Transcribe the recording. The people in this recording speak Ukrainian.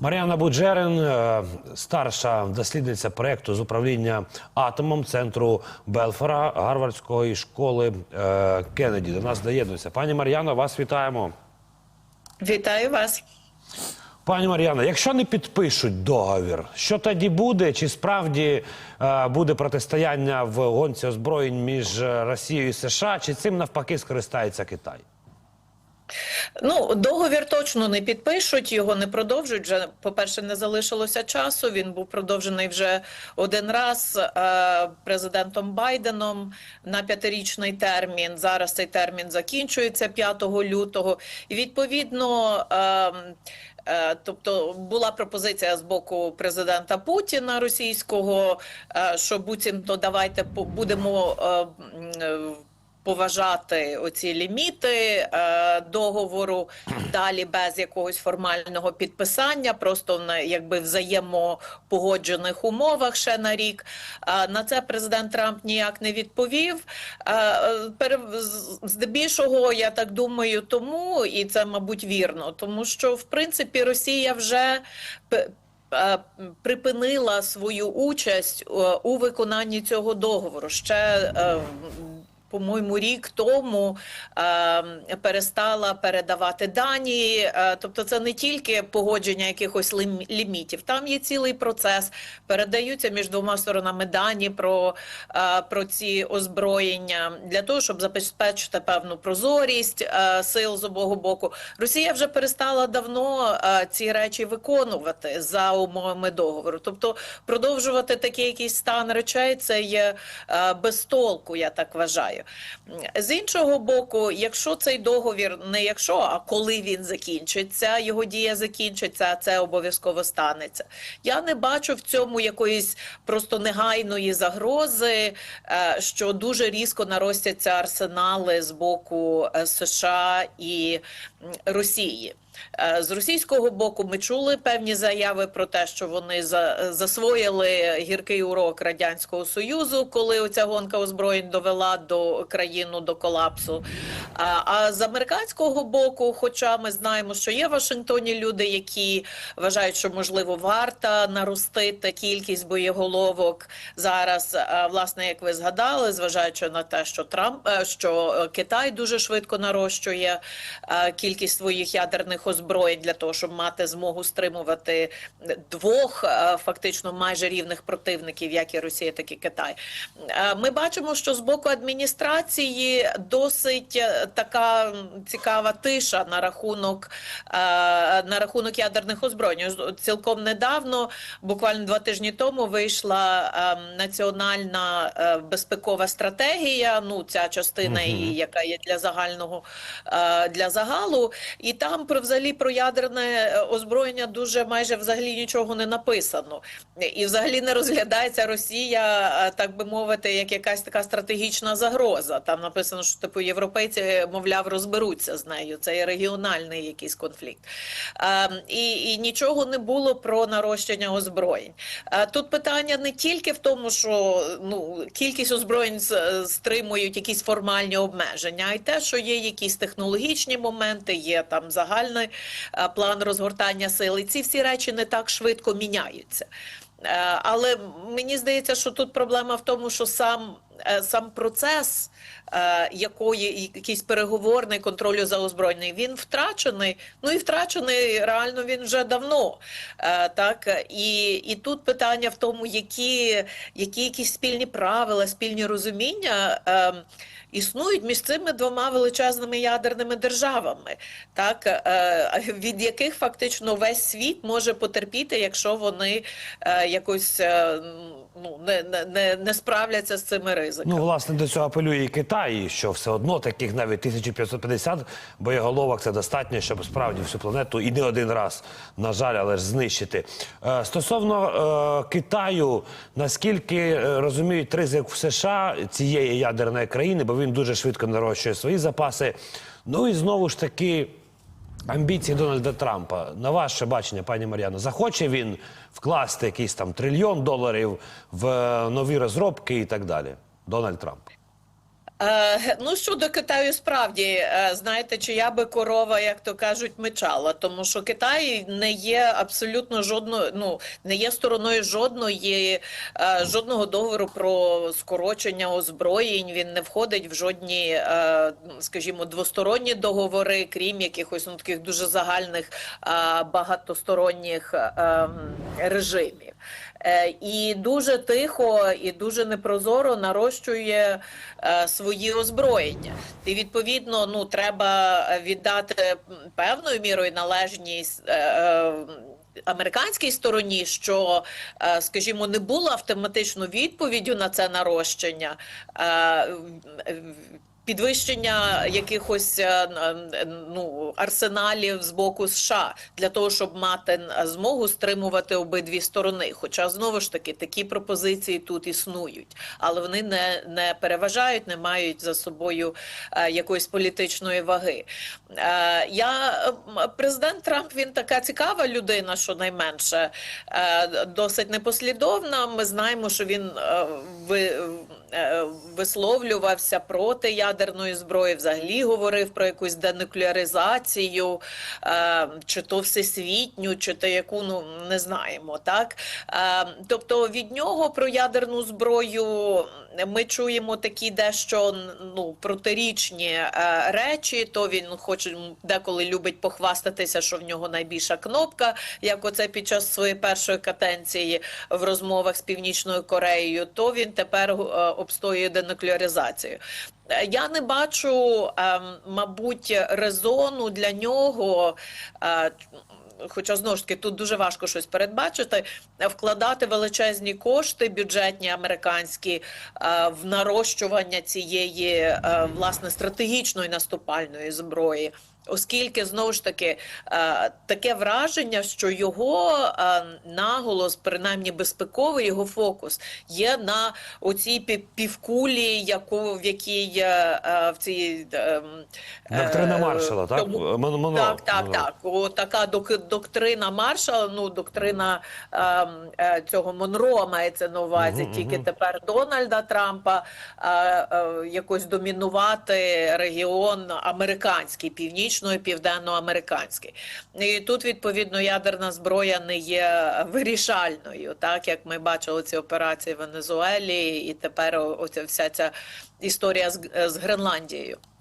Мар'яна Буджерин, е, старша дослідниця проєкту з управління атомом центру Белфора Гарвардської школи е, Кеннеді. До нас доєднується. Пані Мар'яно, вас вітаємо. Вітаю вас. Пані Мар'яно, якщо не підпишуть договір, що тоді буде? Чи справді е, буде протистояння в гонці озброєнь між Росією і США, чи цим навпаки скористається Китай? Ну, договір точно не підпишуть, його не продовжують. Вже, по-перше, не залишилося часу. Він був продовжений вже один раз е, президентом Байденом на п'ятирічний термін. Зараз цей термін закінчується 5 лютого. І відповідно. Е, Е, Тобто була пропозиція з боку президента Путіна російського, е, що буцімто давайте будемо е, е, поважати оці ліміти е, договору далі без якогось формального підписання, просто на якби взаємопогоджених умовах ще на рік. Е, на це президент Трамп ніяк не відповів. Е, пере- Здебільшого, я так думаю, тому і це, мабуть, вірно, тому що в принципі Росія вже е, припинила свою участь е, у виконанні цього договору ще. По-моєму, рік тому е, перестала передавати дані. Е, тобто, це не тільки погодження якихось лімітів. Там є цілий процес. Передаються між двома сторонами дані про, е, про ці озброєння для того, щоб забезпечити певну прозорість е, сил з обох боку. Росія вже перестала давно е, ці речі виконувати за умовами договору. Тобто, продовжувати такий якийсь стан речей це є е, без толку, я так вважаю. З іншого боку, якщо цей договір не якщо, а коли він закінчиться, його дія закінчиться, це обов'язково станеться. Я не бачу в цьому якоїсь просто негайної загрози, е, що дуже різко наростяться арсенали з боку е, США і Росії. Е, З російського боку ми чули певні заяви про те, що вони за, засвоїли гіркий урок радянського союзу, коли оця гонка озброєнь довела до країну до колапсу. А, з американського боку, хоча ми знаємо, що є в Вашингтоні люди, які вважають, що можливо варто наростити кількість боєголовок зараз. Власне, як ви згадали, зважаючи на те, що Трамп е, що е, Китай дуже швидко нарощує кількість своїх ядерних озброєнь для того, щоб мати змогу стримувати двох е, фактично майже рівних противників, як і Росія, так і Китай. Ми бачимо, що з боку адміністрації досить така цікава тиша на рахунок е, на рахунок ядерних озброєнь. Цілком недавно, буквально два тижні тому, вийшла е, національна е, безпекова стратегія. Ну, ця частина, Мгм. її, яка є для загального е, для загалу, і там про взагалі про ядерне озброєння дуже майже взагалі нічого не написано, і взагалі не розглядається Росія, так би мовити, як якась така стратегічна загроза. Там написано, що типу європейці, мовляв, розберуться з нею. Це є регіональний якийсь конфлікт. Е, і, і нічого не було про нарощення озброєнь. Е, Тут питання не тільки в тому, що ну кількість озброєнь стримують якісь формальні обмеження, а й те, що є якісь технологічні моменти, є там загальний е, план розгортання сил. І ці всі речі не так швидко міняються. Але мені здається, що тут проблема в тому, що сам, сам процес е, якої якийсь переговорний контролю за озброєння, він втрачений. Ну і втрачений реально він вже давно. Е, Так і, і тут питання в тому, які, які якісь спільні правила, спільні розуміння. е, Існують між цими двома величезними ядерними державами, так е, від яких фактично весь світ може потерпіти, якщо вони е, якось е, ну не, не- не, справляться з цими ризиками. Ну, власне, до цього апелює і Китай, що все одно таких навіть 1550 боєголовок це достатньо, щоб справді всю планету і не один раз, на жаль, але ж знищити. Е, стосовно е, Китаю, наскільки е, розуміють ризик в США цієї ядерної країни, бо він дуже швидко нарощує свої запаси. Ну і знову ж таки. Амбіції Дональда Трампа на ваше бачення, пані Мар'яно, захоче він вкласти якийсь там трильйон доларів в е, нові розробки і так далі. Дональд Трамп. Е, ну щодо Китаю, справді е, знаєте, чия би корова, як то кажуть, мечала, тому що Китай не є абсолютно жодною, ну не є стороною жодної е, жодного договору про скорочення озброєнь. Він не входить в жодні, скажімо, двосторонні договори, крім якихось ну, таких дуже загальних багатосторонніх е, режимів. І дуже тихо і дуже непрозоро нарощує е, озброєння. І відповідно, ну треба віддати певною мірою належність. е, е, Американській стороні, що, е, скажімо, не було автоматично відповіддю на це нарощення, підвищення якихось е, е, ну, арсеналів з боку США для того, щоб мати е, змогу стримувати обидві сторони. Хоча знову ж таки такі пропозиції тут існують, але вони не, не переважають, не мають за собою е, якоїсь політичної ваги. Е, я президент Трамп він така цікава людина, що найменше е, досить непослідовна. Ми знаємо, що він е, ви, е, висловлювався проти ядерної зброї, взагалі говорив про якусь денуклеаризацію, е, чи то всесвітню, чи то яку ну не знаємо. Так е, тобто від нього про ядерну зброю ми чуємо такі дещо ну протирічні е, речі. То він хоче деколи любить похвастатися, що в нього найбільша кнопка, як оце під час своєї першої каденції в розмовах з Північною Кореєю. То він тепер обстоює денуклеаризацію. Я не бачу, ем, мабуть, резону для нього. е, Хоча знову ж таки тут дуже важко щось передбачити, вкладати величезні кошти бюджетні американські е, в нарощування цієї е, власне стратегічної наступальної зброї. Оскільки знову ж таки е, таке враження, що його е, наголос, принаймні безпековий його фокус, є на оцій пі- півкулі, яку в якій е, в цій Доктрина Маршала, так? монолог, так, так, монолог. так. О, така док, доктрина Маршала, ну доктрина цього Монро мається на увазі, Мгм, тільки мгм. тепер Дональда Трампа якось домінувати регіон американський, північно і південноамериканський. І тут відповідно ядерна зброя не є вирішальною, так як ми бачили ці операції в Венезуелі, і тепер оця вся ця історія з, з Гренландією.